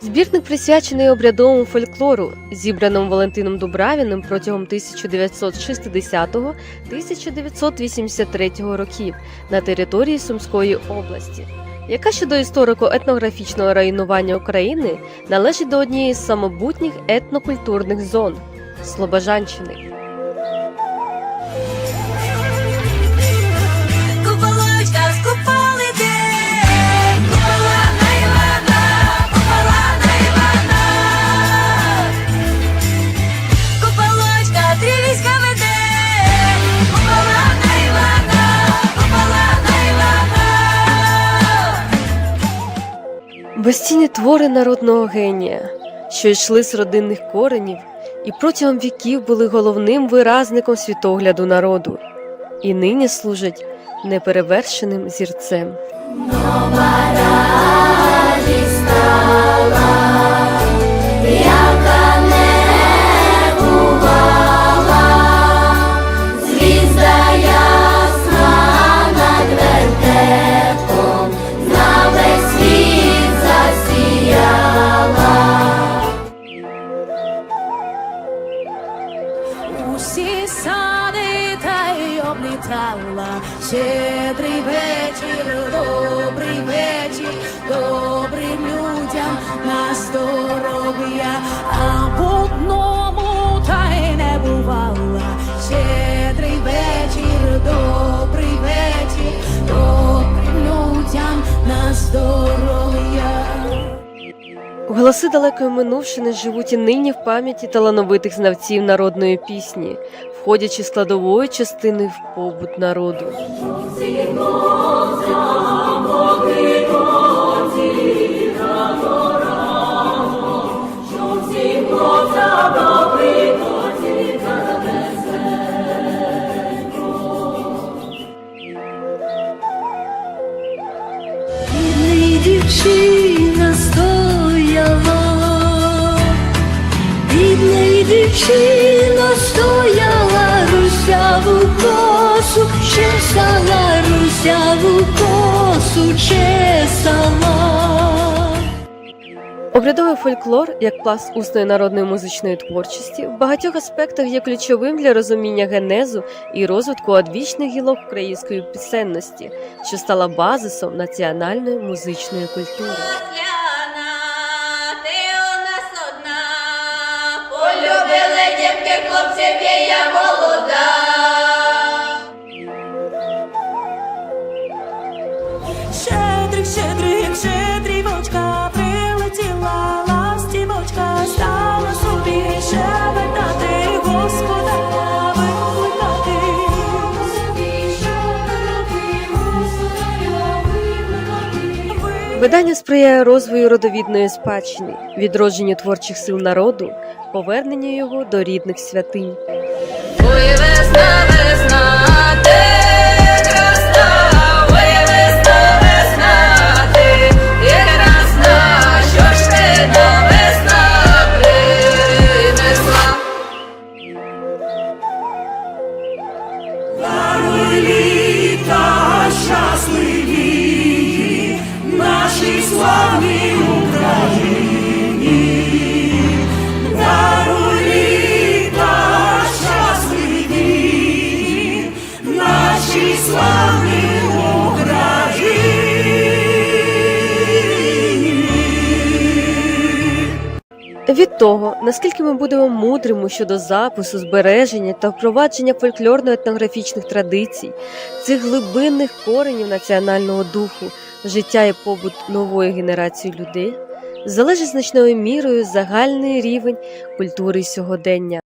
Збірник присвячений обрядовому фольклору, зібраному Валентином Дубравіним протягом 1960-1983 років на території Сумської області, яка щодо історико-етнографічного районування України належить до однієї з самобутніх етнокультурних зон Слобожанщини. Безцінні твори народного генія, що йшли з родинних коренів і протягом віків були головним виразником світогляду народу, і нині служать неперевершеним зірцем. Яка Усі сади та й облітала, щедрий вечір, добрий вечір, добрим людям на здоров'я, а в одному та й не бувала. Щедрий вечір, добрий вечір, добрим людям на здоров'я. Голоси далекої минувшини живуть і нині в пам'яті талановитих знавців народної пісні, входячи складовою частиною в побут народу. Дівчина стояла, бідний стояла, русяву косу чесала, русяву косу чесала. Обрядовий фольклор, як пласт усної народної музичної творчості, в багатьох аспектах є ключовим для розуміння генезу і розвитку одвічних гілок української пісенності, що стала базисом національної музичної культури. Дівки хлопців, я молода. Щедрик, Видання сприяє розвою родовідної спадщини, відродженню творчих сил народу, поверненню його до рідних святинь. Ой, Від того, наскільки ми будемо мудрими щодо запису, збереження та впровадження фольклорно-етнографічних традицій, цих глибинних коренів національного духу, життя і побут нової генерації людей, залежить значною мірою загальний рівень культури сьогодення.